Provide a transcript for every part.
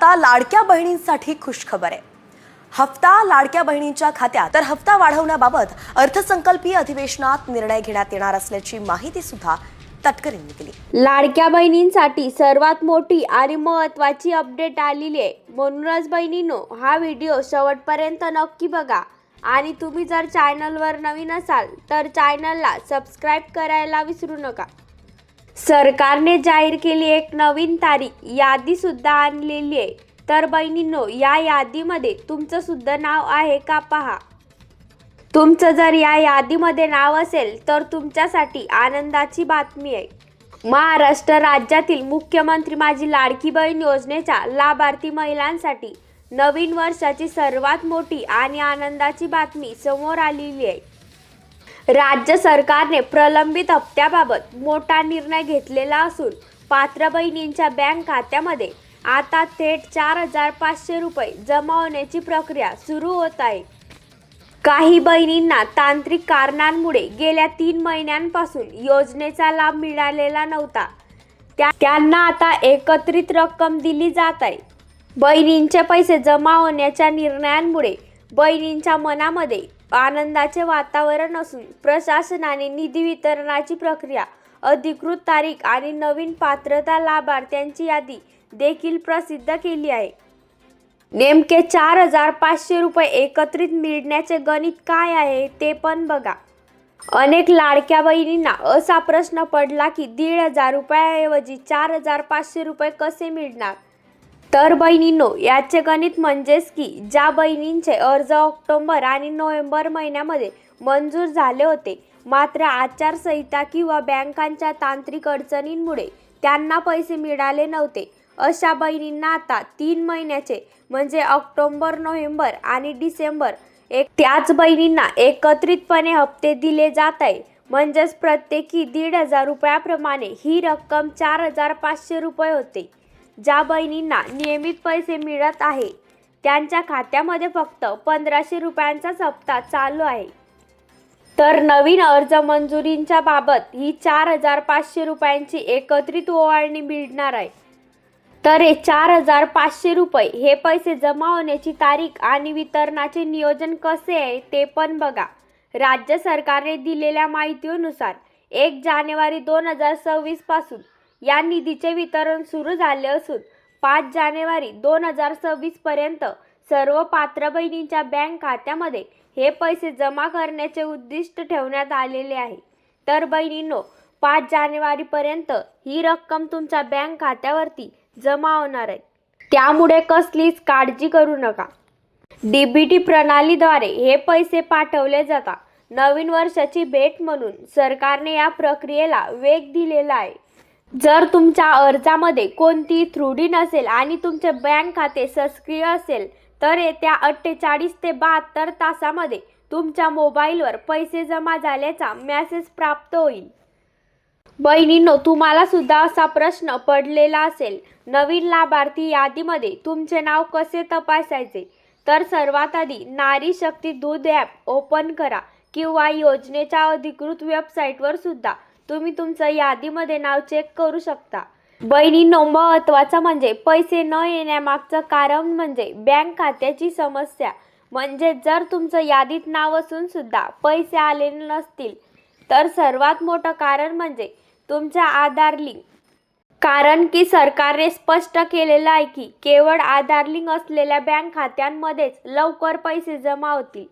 आता लाडक्या बहिणींसाठी खुशखबर आहे. हप्ता लाडक्या बहिणींच्या खात्यात. तर हप्ता वाढवण्याबाबत अर्थसंकल्पीय अधिवेशनात निर्णय घेण्यात येणार असल्याची माहिती सुद्धा तटकरेंनी दिली. लाडक्या बहिणींसाठी सर्वात मोठी आणि महत्त्वाची अपडेट आलेली आहे. म्हणूनच बहिणींनो हा व्हिडिओ शेवटपर्यंत नक्की बघा. आणि तुम्ही जर चॅनलवर नवीन असाल तर चॅनलला सबस्क्राईब करायला विसरू नका. सरकारने जाहीर केली एक नवीन तारीख यादी सुद्धा आणलेली आहे. तर बहिणींनो या यादीमध्ये तुमचं सुद्धा नाव आहे का पहा. तुमचं जर या यादीमध्ये नाव असेल तर तुमच्यासाठी आनंदाची बातमी आहे. महाराष्ट्र राज्यातील मुख्यमंत्री माझी लाडकी बहीण योजनेच्या लाभार्थी महिलांसाठी नवीन वर्षाची सर्वात मोठी आणि आनंदाची बातमी समोर आलेली आहे. राज्य सरकारने प्रलंबित हप्त्याबाबत मोठा निर्णय घेतलेला असून पात्र बहिणींच्या बँक खात्यामध्ये आता थेट चार हजार पाचशे रुपये जमा होण्याची प्रक्रिया सुरू होत आहे. काही बहिणींना तांत्रिक कारणांमुळे गेल्या तीन महिन्यांपासून योजनेचा लाभ मिळालेला नव्हता. त्या त्यांना आता एकत्रित रक्कम दिली जात आहे. बहिणींचे पैसे जमा होण्याच्या निर्णयांमुळे बहिणींच्या मनामध्ये आनंदाचे वातावरण असून प्रशासनाने निधी वितरणाची प्रक्रिया अधिकृत तारीख आणि नवीन पात्रता लाभार्थ्यांची यादी देखील प्रसिद्ध केली आहे. नेमके चार हजार पाचशे रुपये एकत्रित मिळण्याचे गणित काय आहे ते पण बघा. अनेक लाडक्या बहिणींना असा प्रश्न पडला की दीड हजार रुपयाऐवजी चार हजार पाचशे रुपये कसे मिळणार? तर बहिणींनो याचे गणित म्हणजेच की ज्या बहिणींचे अर्ज ऑक्टोबर आणि नोव्हेंबर महिन्यामध्ये मंजूर झाले होते मात्र आचारसंहिता किंवा बँकांच्या तांत्रिक अडचणींमुळे त्यांना पैसे मिळाले नव्हते. अशा बहिणींना आता तीन महिन्याचे म्हणजे ऑक्टोंबर नोव्हेंबर आणि डिसेंबर एक त्याच बहिणींना एकत्रितपणे हप्ते दिले जात आहे. म्हणजेच प्रत्येकी दीड हजार रुपयाप्रमाणे ही रक्कम चार हजार पाचशे रुपये होते. ज्या बहिणींना नियमित पैसे मिळत आहे त्यांच्या खात्यामध्ये फक्त पंधराशे रुपयांचा हप्ता चालू आहे. तर नवीन अर्ज मंजुरींच्या बाबत ही चार हजार पाचशे रुपयांची एकत्रित ओवाळणी मिळणार आहे. तर हे चार हजार पाचशे रुपये हे पैसे जमा होण्याची तारीख आणि वितरणाचे नियोजन कसे आहे ते पण बघा. राज्य सरकारने दिलेल्या माहितीनुसार एक जानेवारी दोन हजार सव्वीसपासून या निधीचे वितरण सुरू झाले असून पाच जानेवारी दोन हजार सव्वीस पर्यंत सर्व पात्र बहिणींच्या बँक खात्यामध्ये हे पैसे जमा करण्याचे उद्दिष्ट ठेवण्यात आलेले आहे. तर बहिणींनो पाच जानेवारीपर्यंत ही रक्कम तुमच्या बँक खात्यावरती जमा होणार आहे. त्यामुळे कसलीच काळजी करू नका. डीबीटी प्रणालीद्वारे हे पैसे पाठवले जातात नवीन वर्षाची भेट म्हणून सरकारने या प्रक्रियेला वेग दिलेला आहे. जर तुमच्या अर्जामध्ये कोणतीही त्रुटी नसेल आणि तुमचे बँक खाते सक्रिय असेल तर येत्या अठ्ठेचाळीस ते बहात्तर तासामध्ये तुमच्या मोबाईलवर पैसे जमा झाल्याचा मॅसेज प्राप्त होईल. बहिणींनो तुम्हाला सुद्धा असा प्रश्न पडलेला असेल नवीन लाभार्थी यादीमध्ये तुमचे नाव कसे तपासायचे? तर सर्वात आधी नारी शक्ती दूध ॲप ओपन करा किंवा योजनेच्या अधिकृत वेबसाईटवर सुद्धा तुम्ही तुमचं यादीमध्ये नाव चेक करू शकता. बहिणींनो महत्त्वाचं म्हणजे पैसे न येण्यामागचं कारण म्हणजे बँक खात्याची समस्या. म्हणजे जर तुमचं यादीत नाव असून सुद्धा पैसे आले नसतील तर सर्वात मोठं कारण म्हणजे तुमच्या आधार लिंक कारण की सरकारने स्पष्ट केलेलं आहे की केवळ आधार लिंक असलेल्या बँक खात्यांमध्येच लवकर पैसे जमा होतील.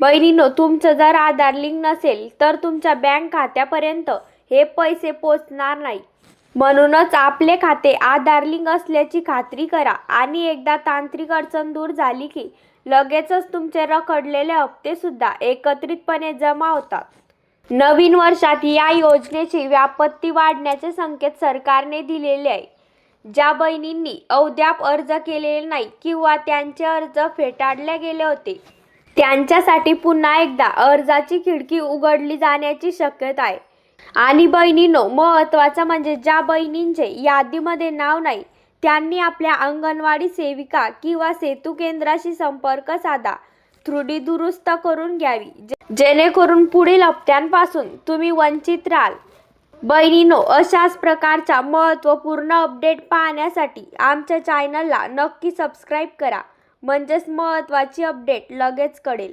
बहिणीनो तुमचं जर आधार लिंक नसेल तर तुमच्या बँक खात्यापर्यंत हे पैसे पोचणार नाही. म्हणूनच आपले खाते आधार लिंक असल्याची खात्री करा आणि एकदा तांत्रिक अडचण दूर झाली की लगेचच तुमचे रखडलेले हप्तेसुद्धा एकत्रितपणे जमा होतात. नवीन वर्षात या योजनेची व्यापत्ती वाढण्याचे संकेत सरकारने दिलेले आहे. ज्या बहिणींनी अद्याप अर्ज केलेले नाही किंवा त्यांचे अर्ज फेटाळले गेले होते त्यांच्यासाठी पुन्हा एकदा अर्जाची खिडकी उघडली जाण्याची शक्यता आहे. आणि बहिणींनो महत्त्वाचं म्हणजे ज्या बहिणींचे यादीमध्ये नाव नाही त्यांनी आपल्या अंगणवाडी सेविका किंवा सेतू केंद्राशी संपर्क साधा. त्रुटी दुरुस्त करून घ्यावी. जे- जेणेकरून पुढील हप्त्यांपासून तुम्ही वंचित राहाल. बहिणीनो अशाच प्रकारच्या महत्त्वपूर्ण अपडेट पाहण्यासाठी आमच्या चॅनलला नक्की सबस्क्राईब करा. म्हणजेच महत्त्वाची अपडेट लगेच कळेल.